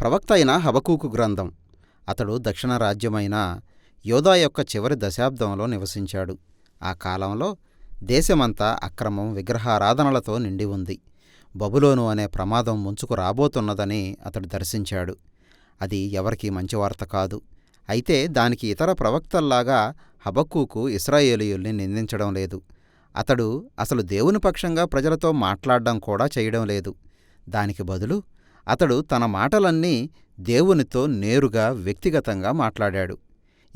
ప్రవక్త అయిన హబకూకు గ్రంథం. అతడు దక్షిణ రాజ్యమైన యోధా యొక్క చివరి దశాబ్దంలో నివసించాడు. ఆ కాలంలో దేశమంతా అక్రమం విగ్రహారాధనలతో నిండి ఉంది. బబులోను అనే ప్రమాదం ముంచుకు రాబోతున్నదని అతడు దర్శించాడు. అది ఎవరికీ మంచి వార్త కాదు. అయితే దానికి ఇతర ప్రవక్తల్లాగా హబక్కూకు ఇస్రాయేలీయుల్ని నిందించడం లేదు. అతడు అసలు దేవుని పక్షంగా ప్రజలతో మాట్లాడడం కూడా చేయడం లేదు. దానికి బదులు అతడు తన మాటలన్నీ దేవునితో నేరుగా వ్యక్తిగతంగా మాట్లాడాడు.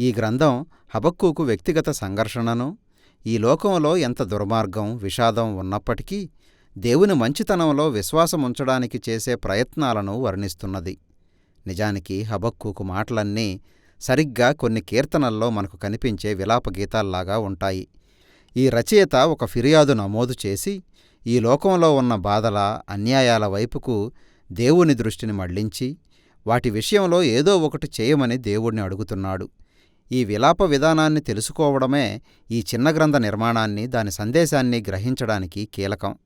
ఈ గ్రంథం హబక్కూకు వ్యక్తిగత సంఘర్షణను ఈ లోకంలో ఎంత దుర్మార్గం విషాదం ఉన్నప్పటికీ దేవుని మంచితనంలో విశ్వాసముంచడానికి చేసే ప్రయత్నాలను వర్ణిస్తున్నది. నిజానికి హబక్కూకు మాటలన్నీ సరిగ్గా కొన్ని కీర్తనల్లో మనకు కనిపించే విలాప గీతాల్లాగా ఉంటాయి. ఈ రచయిత ఒక ఫిర్యాదు నమోదు చేసి ఈ లోకంలో ఉన్న బాధల అన్యాయాల వైపుకు దేవుని దృష్టిని మళ్ళించి వాటి విషయంలో ఏదో ఒకటి చేయమని దేవుణ్ణి అడుగుతున్నాడు. ఈ విలాప విధానాన్ని తెలుసుకోవడమే ఈ చిన్న గ్రంథ నిర్మాణాన్ని దాని సందేశాన్ని గ్రహించడానికి కీలకం.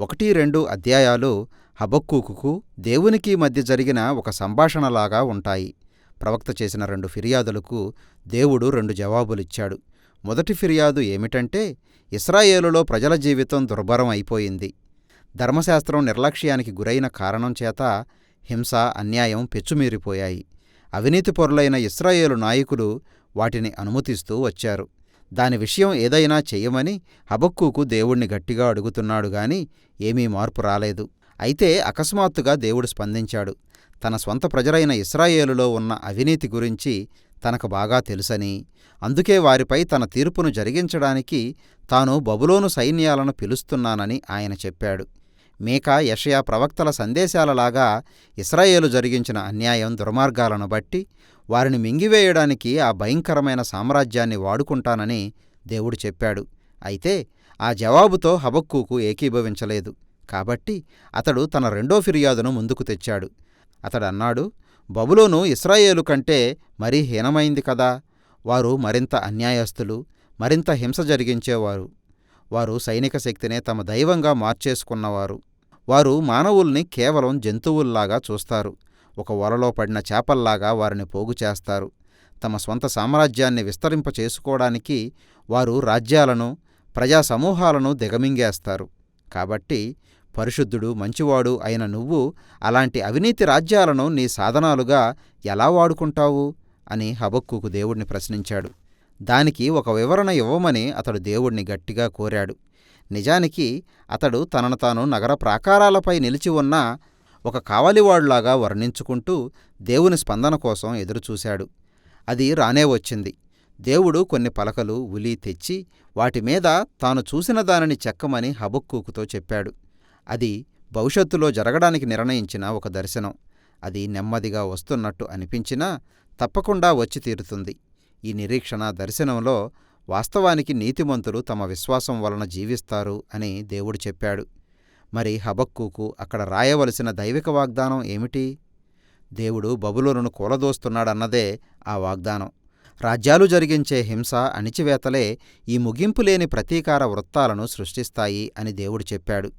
ఒకటి రెండు అధ్యాయాలు హబక్కూకుకు దేవునికి మధ్య జరిగిన ఒక సంభాషణలాగా ఉంటాయి. ప్రవక్త చేసిన రెండు ఫిర్యాదులకు దేవుడు రెండు జవాబులిచ్చాడు. మొదటి ఫిర్యాదు ఏమిటంటే ఇస్రాయేలులో ప్రజల జీవితం దుర్భరం అయిపోయింది. ధర్మశాస్త్రం నిర్లక్ష్యానికి గురైన కారణం చేత హింస అన్యాయం పెచ్చుమీరిపోయాయి. అవినీతి పొరులైన ఇస్రాయేలు నాయకులు వాటిని అనుమతిస్తూ వచ్చారు. దాని విషయం ఏదైనా చెయ్యమని హబక్కూకు దేవుణ్ణి గట్టిగా అడుగుతున్నాడు గాని ఏమీ మార్పు రాలేదు. అయితే అకస్మాత్తుగా దేవుడు స్పందించాడు. తన స్వంత ప్రజలైన ఇస్రాయేలులో ఉన్న అవినీతి గురించి తనకు బాగా తెలుసని. అందుకే వారిపై తన తీర్పును జరిగించడానికి తాను బబులోను సైన్యాలను పిలుస్తున్నానని ఆయన చెప్పాడు. మీకా యషయా ప్రవక్తల సందేశాలలాగా ఇస్రాయేలు జరిగించిన అన్యాయం దుర్మార్గాలను బట్టి వారిని మింగివేయడానికి ఆ భయంకరమైన సామ్రాజ్యాన్ని వాడుకుంటానని దేవుడు చెప్పాడు. అయితే ఆ జవాబుతో హబక్కూకు ఏకీభవించలేదు. కాబట్టి అతడు తన రెండో ఫిర్యాదును ముందుకు తెచ్చాడు. అతడన్నాడు బబులోను ఇస్రాయేలు కంటే మరీ హీనమైంది కదా! వారు మరింత అన్యాయస్తులు మరింత హింస జరిగించేవారు. వారు సైనిక శక్తినే తమ దైవంగా మార్చేసుకున్నవారు. వారు మానవుల్ని కేవలం జంతువుల్లాగా చూస్తారు. ఒక వలలో పడిన చేపల్లాగా వారిని పోగు చేస్తారు. తమ స్వంత సామ్రాజ్యాన్ని విస్తరింప చేసుకోవడానికి వారు రాజ్యాలను ప్రజా సమూహాలను దిగమింగేస్తారు. కాబట్టి పరిశుద్ధుడు మంచివాడు అయిన నువ్వు అలాంటి అవినీతి రాజ్యాలను నీ సాధనాలుగా ఎలా వాడుకుంటావు? అని హబక్కుకు దేవుణ్ణి ప్రశ్నించాడు. దానికి ఒక వివరణ ఇవ్వమని అతడు దేవుణ్ణి గట్టిగా కోరాడు. నిజానికి అతడు తనను తాను నగర ప్రాకారాలపై నిలిచి ఉన్న ఒక కావలివాడులాగా వర్ణించుకుంటూ దేవుని స్పందన కోసం ఎదురుచూశాడు. అది రానే వచ్చింది. దేవుడు కొన్ని పలకలు ఉలి తెచ్చి వాటి మీద తాను చూసిన దానిని చెక్కమని హబక్కూకుతో చెప్పాడు. అది భవిష్యత్తులో జరగడానికి నిర్ణయించిన ఒక దర్శనం. అది నెమ్మదిగా వస్తున్నట్టు అనిపించినా తప్పకుండా వచ్చి తీరుతుంది. ఈ నిరీక్షణ దర్శనంలో వాస్తవానికి నీతిమంతులు తమ విశ్వాసం వలన జీవిస్తారు అని దేవుడు చెప్పాడు. మరి హబక్కుకు అక్కడ రాయవలసిన దైవిక వాగ్దానం ఏమిటి? దేవుడు బబులోనును కూలదోస్తున్నాడన్నదే ఆ వాగ్దానం. రాజ్యాలు జరిగించే హింస అణిచివేతలే ఈ ముగింపులేని ప్రతీకార వృత్తాలను సృష్టిస్తాయి అని దేవుడు చెప్పాడు.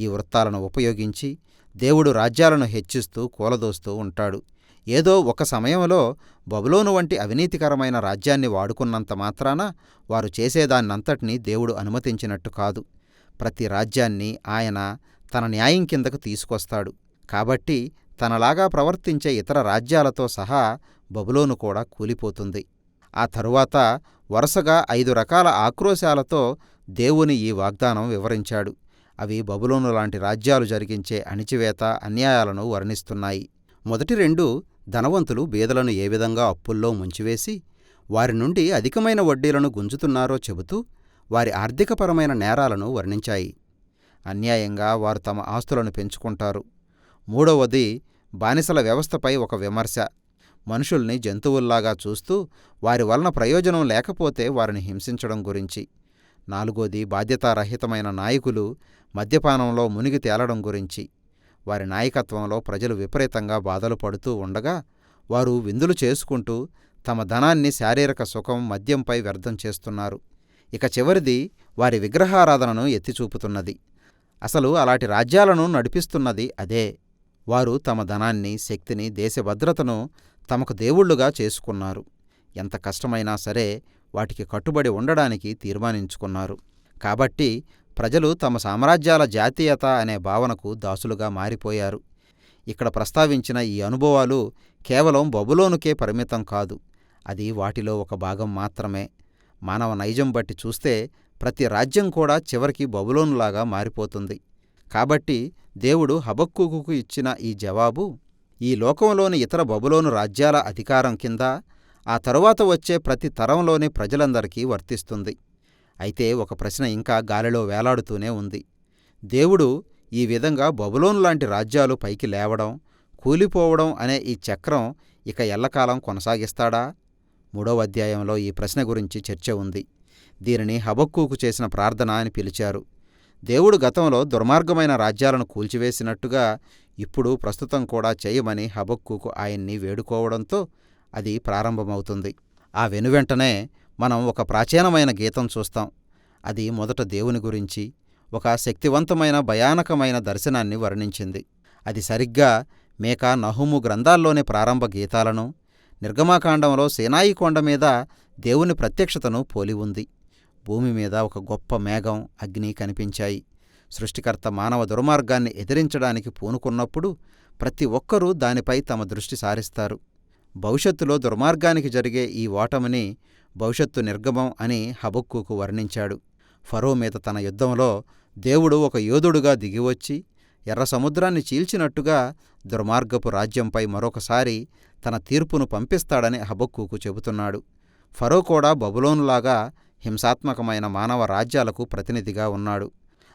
ఈ వృత్తాలను ఉపయోగించి దేవుడు రాజ్యాలను హెచ్చిస్తూ కూలదోస్తూ ఉంటాడు. ఏదో ఒక సమయంలో బబులోను వంటి అవినీతికరమైన రాజ్యాన్ని వాడుకున్నంత మాత్రాన వారు చేసేదాన్నంతటినీ దేవుడు అనుమతించినట్టు కాదు. ప్రతి రాజ్యాన్ని ఆయన తన న్యాయం కిందకు తీసుకొస్తాడు. కాబట్టి తనలాగా ప్రవర్తించే ఇతర రాజ్యాలతో సహా బబులోను కూడా కూలిపోతుంది. ఆ తరువాత వరుసగా ఐదు రకాల ఆక్రోశాలతో దేవుని ఈ వాగ్దానం వివరించాడు. అవి బబులోను లాంటి రాజ్యాలు జరిగించే అణిచివేత అన్యాయాలను వర్ణిస్తున్నాయి. మొదటి రెండు ధనవంతులు బీదలను ఏ విధంగా అప్పుల్లో ముంచివేసి వారి నుండి అధికమైన వడ్డీలను గుంజుతున్నారో చెబుతూ వారి ఆర్థికపరమైన నేరాలను వర్ణించాయి. అన్యాయంగా వారు తమ ఆస్తులను పెంచుకుంటారు. మూడవది బానిసల వ్యవస్థపై ఒక విమర్శ. మనుషుల్ని జంతువుల్లాగా చూస్తూ వారి వలన ప్రయోజనం లేకపోతే వారిని హింసించడం గురించి. నాలుగోది బాధ్యతారహితమైన నాయకులు మద్యపానంలో మునిగి తేలడం గురించి. వారి నాయకత్వంలో ప్రజలు విపరీతంగా బాధలు పడుతూ ఉండగా వారు విందులు చేసుకుంటూ తమ ధనాన్ని శారీరక సుఖం మద్యంపై వ్యర్థం చేస్తున్నారు. ఇక చివరిది వారి విగ్రహారాధనను ఎత్తిచూపుతున్నది. అసలు అలాంటి రాజ్యాలను నడిపిస్తున్నది అదే. వారు తమ ధనాన్ని శక్తిని దేశ భద్రతను తమకు దేవుళ్ళుగా చేసుకున్నారు. ఎంత కష్టమైనా సరే వాటికి కట్టుబడి ఉండడానికి తీర్మానించుకున్నారు. కాబట్టి ప్రజలు తమ సామ్రాజ్యాల జాతీయత అనే భావనకు దాసులుగా మారిపోయారు. ఇక్కడ ప్రస్తావించిన ఈ అనుభవాలు కేవలం బబులోనుకే పరిమితం కాదు అది వాటిలో ఒక భాగం మాత్రమే. మానవ నైజం బట్టి చూస్తే ప్రతి రాజ్యం కూడా చివరికి బబులోనులాగా మారిపోతుంది. కాబట్టి దేవుడు హబక్కుకు ఇచ్చిన ఈ జవాబు ఈ లోకంలోని ఇతర బబులోను రాజ్యాల అధికారం కింద ఆ తరువాత వచ్చే ప్రతి తరంలోని ప్రజలందరికీ వర్తిస్తుంది. అయితే ఒక ప్రశ్న ఇంకా గాలిలో వేలాడుతూనే ఉంది. దేవుడు ఈ విధంగా బబులోను లాంటి రాజ్యాలు పైకి లేవడం కూలిపోవడం అనే ఈ చక్రం ఇక ఎల్లకాలం కొనసాగిస్తాడా? మూడవ అధ్యాయంలో ఈ ప్రశ్న గురించి చర్చ ఉంది. దీనిని హబక్కూకు చేసిన ప్రార్థన అని పిలిచారు. దేవుడు గతంలో దుర్మార్గమైన రాజ్యాలను కూల్చివేసినట్టుగా ఇప్పుడు ప్రస్తుతం కూడా చేయమని హబక్కూకు ఆయన్ని వేడుకోవడంతో అది ప్రారంభమవుతుంది. ఆ వెనువెంటనే మనం ఒక ప్రాచీనమైన గీతం చూస్తాం. అది మొదట దేవుని గురించి ఒక శక్తివంతమైన భయానకమైన దర్శనాన్ని వర్ణించింది. అది సరిగ్గా మేక నహుము గ్రంథాల్లోని ప్రారంభ గీతాలను నిర్గమాకాండంలో సేనాయి కొండ మీద దేవుని ప్రత్యక్షతను పోలి ఉంది. భూమి మీద ఒక గొప్ప మేఘం అగ్ని కనిపించాయి. సృష్టికర్త మానవ దుర్మార్గాన్ని ఎదిరించడానికి పూనుకున్నప్పుడు ప్రతి ఒక్కరూ దానిపై తమ దృష్టి సారిస్తారు. భవిష్యత్తులో దుర్మార్గానికి జరిగే ఈ ఓటమిని భవిష్యత్తు నిర్గమం అని హబక్కుకు వర్ణించాడు. ఫరో మీద తన యుద్ధంలో దేవుడు ఒక యోధుడుగా దిగివచ్చి ఎర్ర సముద్రాన్ని చీల్చినట్టుగా దుర్మార్గపు రాజ్యంపై మరొకసారి తన తీర్పును పంపిస్తాడని హబక్కుకు చెబుతున్నాడు. ఫరో కూడా బబులోనులాగా హింసాత్మకమైన మానవ రాజ్యాలకు ప్రతినిధిగా ఉన్నాడు.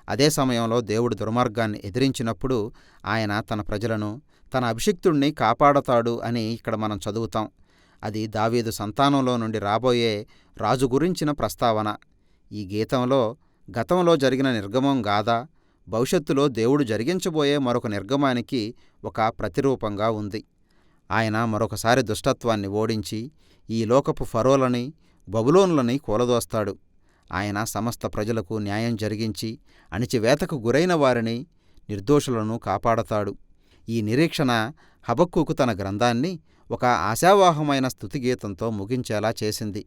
అదే సమయంలో దేవుడు దుర్మార్గాన్ని ఎదిరించినప్పుడు ఆయన తన ప్రజలను తన అభిషిక్తుణ్ణి కాపాడతాడు అని ఇక్కడ మనం చదువుతాం. అది దావీదు సంతానంలో నుండి రాబోయే రాజు గురించిన ప్రస్తావన. ఈ గీతంలో గతంలో జరిగిన నిర్గమం గాథ భవిష్యత్తులో దేవుడు జరిగించబోయే మరొక నిర్గమానికి ఒక ప్రతిరూపంగా ఉంది. ఆయన మరొకసారి దుష్టత్వాన్ని ఓడించి ఈ లోకపు ఫరోలని బబులోనులని కూలదోస్తాడు. ఆయన సమస్త ప్రజలకు న్యాయం జరిగించి అణిచివేతకు గురైన వారిని నిర్దోషులను కాపాడతాడు. ఈ నిరీక్షణ హబక్కుకు తన గ్రంథాన్ని ఒక ఆశావాహమైన స్థుతిగీతంతో ముగించేలా చేసింది.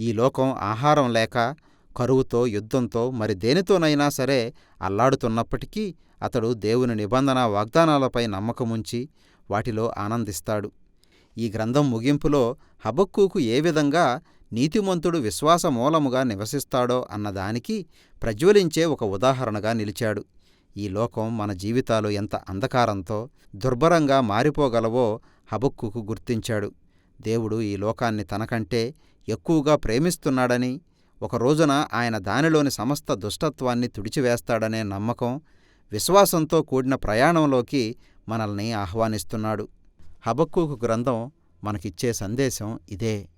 ఈ లోకం ఆహారం లేక కరువుతో యుద్ధంతో మరి దేనితోనైనా సరే అల్లాడుతున్నప్పటికీ అతడు దేవుని నిబంధన వాగ్దానాలపై నమ్మకముంచి వాటిలో ఆనందిస్తాడు. ఈ గ్రంథం ముగింపులో హబక్కుకు ఏ విధంగా నీతిమంతుడు విశ్వాసమూలముగా నివసిస్తాడో అన్నదానికి ప్రజ్వలించే ఒక ఉదాహరణగా నిలిచాడు. ఈ లోకం మన జీవితాలు ఎంత అంధకారంతో దుర్భరంగా మారిపోగలవో హబక్కుకు గుర్తించాడు. దేవుడు ఈ లోకాన్ని తనకంటే ఎక్కువగా ప్రేమిస్తున్నాడని ఒక రోజున ఆయన దానిలోని సమస్త దుష్టత్వాన్ని తుడిచివేస్తాడనే నమ్మకం విశ్వాసంతో కూడిన ప్రయాణంలోకి మనల్ని ఆహ్వానిస్తున్నాడు. హబక్కుకు గ్రంథం మనకిచ్చే సందేశం ఇదే.